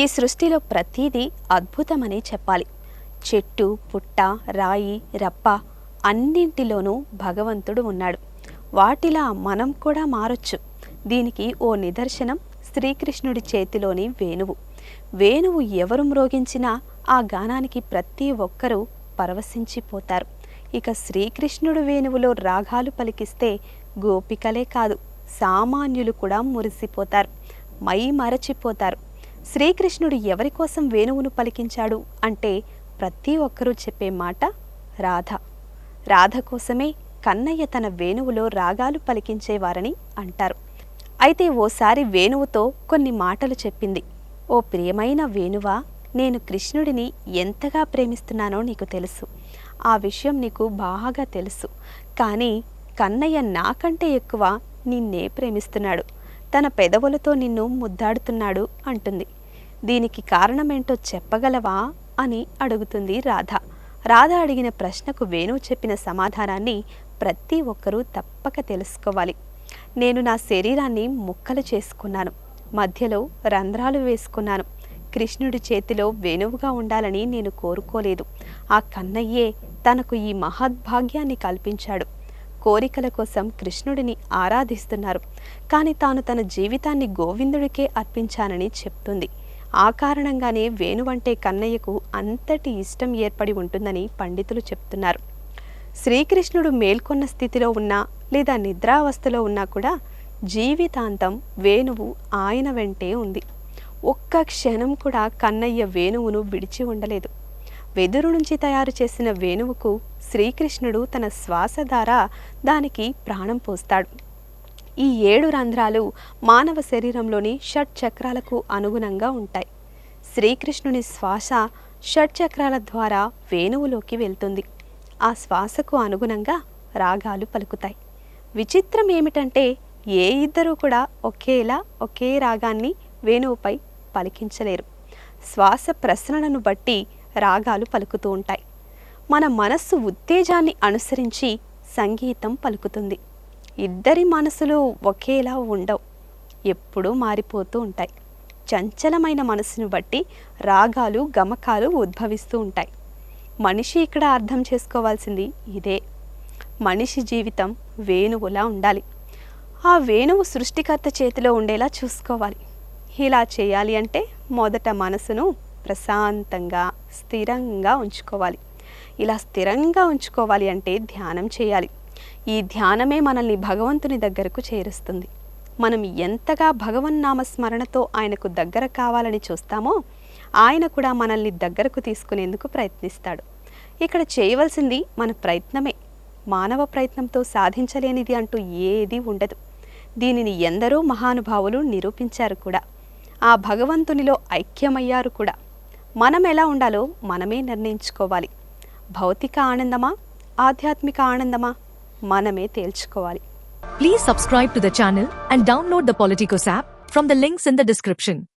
ఈ సృష్టిలో ప్రతీదీ అద్భుతమనే చెప్పాలి. చెట్టు పుట్ట రాయి రప్ప అన్నింటిలోనూ భగవంతుడు ఉన్నాడు. వాటిలా మనం కూడా మారొచ్చు. దీనికి ఓ నిదర్శనం శ్రీకృష్ణుడి చేతిలోని వేణువు. వేణువు ఎవరు మ్రోగించినా ఆ గానానికి ప్రతి ఒక్కరూ పరవశించిపోతారు. ఇక శ్రీకృష్ణుడు వేణువులో రాగాలు పలికిస్తే గోపికలే కాదు సామాన్యులు కూడా మురిసిపోతారు. మై మరచిపోతారు. శ్రీకృష్ణుడు ఎవరి కోసం వేణువును పలికించాడు అంటే ప్రతి ఒక్కరూ చెప్పే మాట రాధ. రాధ కోసమే కన్నయ్య తన వేణువులో రాగాలు పలికించేవారని అంటారు. అయితే ఓసారి వేణువుతో కొన్ని మాటలు చెప్పింది. ఓ ప్రియమైన వేణువా నేను కృష్ణుడిని ఎంతగా ప్రేమిస్తున్నానో నీకు తెలుసు. ఆ విషయం నీకు బాగా తెలుసు. కానీ కన్నయ్య నాకంటే ఎక్కువ నిన్నే ప్రేమిస్తున్నాడు. తన పెదవులతో నిన్ను ముద్దాడుతున్నాడు అంటుంది. దీనికి కారణమేంటో చెప్పగలవా అని అడుగుతుంది రాధ. రాధ అడిగిన ప్రశ్నకు వేణువు చెప్పిన సమాధానాన్ని ప్రతి ఒక్కరూ తప్పక తెలుసుకోవాలి. నేను నా శరీరాన్ని ముక్కలు చేసుకున్నాను. మధ్యలో రంధ్రాలు వేసుకున్నాను. కృష్ణుడి చేతిలో వేణువుగా ఉండాలని నేను కోరుకోలేదు. ఆ కన్నయ్యే తనకు ఈ మహద్భాగ్యాన్ని కల్పించాడు. కోరికల కోసం కృష్ణుడిని ఆరాధిస్తున్నారు. కానీ తాను తన జీవితాన్ని గోవిందుడికే అర్పించానని చెప్తుంది. ఆ కారణంగానే వేణువంటే కన్నయ్యకు అంతటి ఇష్టం ఏర్పడి ఉంటుందని పండితులు చెప్తున్నారు. శ్రీకృష్ణుడు మేల్కొన్న స్థితిలో ఉన్నా లేదా నిద్రావస్థలో ఉన్నా కూడా జీవితాంతం వేణువు ఆయన వెంటే ఉంది. ఒక్క క్షణం కూడా కన్నయ్య వేణువును విడిచి ఉండలేదు. వెదురు నుంచి తయారు చేసిన వేణువుకు శ్రీకృష్ణుడు తన శ్వాస ద్వారా దానికి ప్రాణం పోస్తాడు. ఈ ఏడు రంధ్రాలు మానవ శరీరంలోని షట్ చక్రాలకు అనుగుణంగా ఉంటాయి. శ్రీకృష్ణుని శ్వాస షట్ చక్రాల ద్వారా వేణువులోకి వెళ్తుంది. ఆ శ్వాసకు అనుగుణంగా రాగాలు పలుకుతాయి. విచిత్రం ఏమిటంటే ఏ ఇద్దరూ కూడా ఒకేలా ఒకే రాగాన్ని వేణువుపై పలికించలేరు. శ్వాస ప్రసరణను బట్టి రాగాలు పలుకుతూ ఉంటాయి. మన మనస్సు ఉత్తేజాన్ని అనుసరించి సంగీతం పలుకుతుంది. ఇద్దరి మనసులు ఒకేలా ఉండవు ఎప్పుడూ మారిపోతూ ఉంటాయి. చంచలమైన మనసును బట్టి రాగాలు గమకాలు ఉద్భవిస్తూ ఉంటాయి. మనిషి ఇక్కడ అర్థం చేసుకోవాల్సింది ఇదే. మనిషి జీవితం వేణువులా ఉండాలి. ఆ వేణువు సృష్టికర్త చేతిలో ఉండేలా చూసుకోవాలి. ఇలా చేయాలి అంటే మొదట మనసును ప్రశాంతంగా స్థిరంగా ఉంచుకోవాలి. ఇలా స్థిరంగా ఉంచుకోవాలి అంటే ధ్యానం చేయాలి. ఈ ధ్యానమే మనల్ని భగవంతుని దగ్గరకు చేరుస్తుంది. మనం ఎంతగా భగవన్నామ స్మరణతో ఆయనకు దగ్గర కావాలని చూస్తామో ఆయన కూడా మనల్ని దగ్గరకు తీసుకునేందుకు ప్రయత్నిస్తాడు. ఇక్కడ చేయవలసింది మన ప్రయత్నమే. మానవ ప్రయత్నంతో సాధించలేనిది అంటూ ఏదీ ఉండదు. దీనిని ఎందరో మహానుభావులు నిరూపించారు కూడా. ఆ భగవంతునిలో ఐక్యమయ్యారు కూడా. మనం ఎలా ఉండాలో మనమే నిర్ణయించుకోవాలి. భౌతిక ఆనందమా? ఆధ్యాత్మిక ఆనందమా? మనమే తేల్చుకోవాలి Please subscribe to the channel and download the Politicos app from the links in the description.